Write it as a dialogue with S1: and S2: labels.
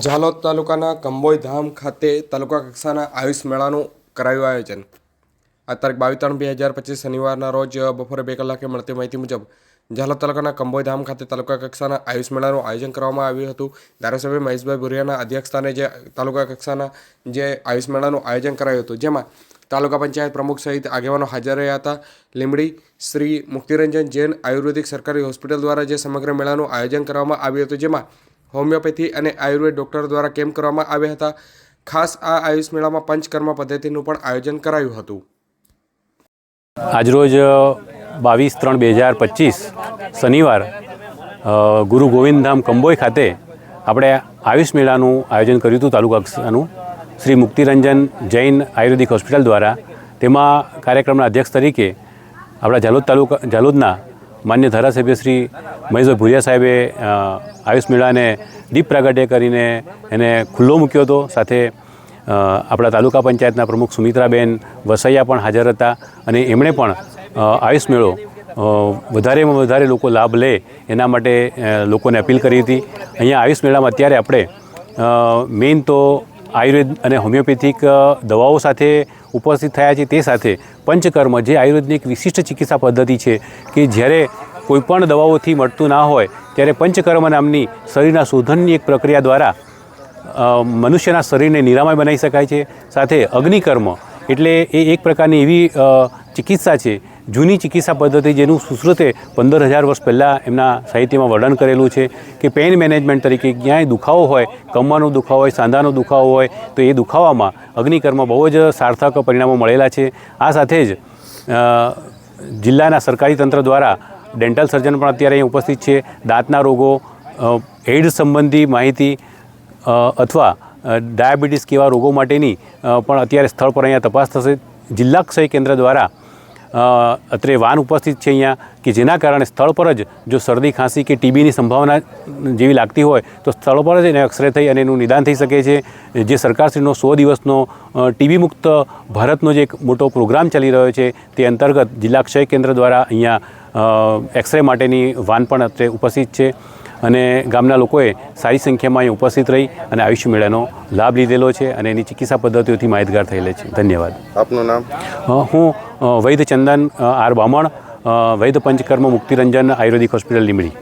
S1: ઝાલોદ તાલુકાના કંબોઈ ધામ ખાતે તાલુકા કક્ષાના આયુષ મેળાનું કરાયું આયોજન. આ તારીખ બાવીસ ત્રણ બે હજાર પચીસ શનિવારના રોજ બપોરે બે કલાકે મળતી માહિતી મુજબ ઝાલોદ તાલુકાના કંબોઈ ધામ ખાતે તાલુકા કક્ષાના આયુષ મેળાનું આયોજન કરવામાં આવ્યું હતું. ધારાસભ્ય મહેશભાઈ ભુરિયાના અધ્યક્ષસ્થાને જે તાલુકા કક્ષાના જે આયુષ મેળાનું આયોજન કરાયું હતું, જેમાં તાલુકા પંચાયત પ્રમુખ સહિત આગેવાનો હાજર રહ્યા હતા. લીમડી શ્રી મુક્તિરંજન જૈન આયુર્વેદિક સરકારી હોસ્પિટલ દ્વારા જે સમગ્ર મેળાનું આયોજન કરવામાં આવ્યું હતું, જેમાં હોમિયોપેથી અને આયુર્વેદ ડૉક્ટર દ્વારા કેમ્પ કરવામાં આવ્યા હતા? ખાસ આ આયુષ મેળામાં પંચકર્મ પદ્ધતિનું પણ આયોજન કરાયું હતું.
S2: આજરોજ બાવીસ ત્રણ બે હજાર પચીસ શનિવાર ગુરુ ગોવિંદધામ કંબોઈ ખાતે આપણે આયુષ મેળાનું આયોજન કર્યું હતું તાલુકા કક્ષાનું. શ્રી મુક્તિરંજન જૈન આયુર્વેદિક હોસ્પિટલ દ્વારા. તેમાં કાર્યક્રમના અધ્યક્ષ તરીકે આપણા જાલોદ તાલુકા ઝાલોદના માન્ય ધારાસભ્ય શ્રી મહેશભાઈ ભુરિયા સાહેબે આયુષ મેળાને દીપ પ્રાગટ્ય કરીને એને ખુલ્લો મૂક્યો હતો. સાથે આપણા તાલુકા પંચાયતના પ્રમુખ સુમિત્રાબેન વસૈયા પણ હાજર હતા અને એમણે પણ આયુષ મેળો વધારેમાં વધારે લોકો લાભ લે એના માટે લોકોને અપીલ કરી હતી. અહીંયા આયુષ મેળામાં અત્યારે આપણે મેઇન તો આયુર્વેદ અને હોમિયોપેથિક દવાઓ સાથે ઉપસ્થિત થયા છે. તે સાથે પંચકર્મ, જે આયુર્વેદની એક વિશિષ્ટ ચિકિત્સા પદ્ધતિ છે કે જ્યારે કોઈપણ દવાઓથી મળતું ના હોય, ત્યારે પંચકર્મ નામની શરીરના શોધનની એક પ્રક્રિયા દ્વારા મનુષ્યના શરીરને નિરામય બનાવી શકાય છે. સાથે અગ્નિકર્મ, એટલે એ એક પ્રકારની એવી ચિકિત્સા છે જૂની ચિકિત્સા પદ્ધતિ જેનું સુશ્રુતે પંદર હજાર વર્ષ પહેલાં એમના સાહિત્યમાં વર્ણન કરેલું છે કે પેઇન મેનેજમેન્ટ તરીકે ક્યાંય દુખાવો હોય, કમરનો દુખાવો હોય, સાંધાનો દુખાવો હોય, તો એ દુખાવામાં અગ્નિકર્મ બહુ જ સાર્થક પરિણામો મળેલા છે. આ સાથે જ જિલ્લાના સરકારી તંત્ર દ્વારા ડેન્ટલ સર્જન પણ અત્યારે અહીં ઉપસ્થિત છે. દાંતના રોગો એઇડ્સ સંબંધી માહિતી અથવા ડાયાબિટીસ કેવા રોગો માટેની પણ અત્યારે સ્થળ પર અહીંયા તપાસ થશે. જિલ્લા ક્ષય કેન્દ્ર દ્વારા અત્રે વાન ઉપસ્થિત છે અહીંયા કે જેના કારણે સ્થળ પર જ જો શરદી, ખાંસી કે ટીબીની સંભાવના જેવી લાગતી હોય, તો સ્થળ પર જ એને એક્સરે થઈ અને એનું નિદાન થઈ શકે છે. જે સરકારશ્રીનો સો દિવસનો ટીબી મુક્ત ભારતનો જે એક મોટો પ્રોગ્રામ ચાલી રહ્યો છે, તે અંતર્ગત જિલ્લા ક્ષય કેન્દ્ર દ્વારા અહીંયા એક્સરે માટેની વાન પણ અત્રે ઉપસ્થિત છે. અને ગામના લોકોએ સારી સંખ્યામાં અહીં ઉપસ્થિત રહી અને આયુષ્ય મેળાનો લાભ લીધેલો છે અને એની ચિકિત્સા પદ્ધતિઓથી માહિતગાર થયેલા છે. ધન્યવાદ.
S3: આપનું નામ?
S2: હું વૈદ્ય ચંદન આર બામણ વૈદ્ય પંચકર્મ મુક્તિરંજન આયુર્વેદિક હોસ્પિટલ લીંબડી.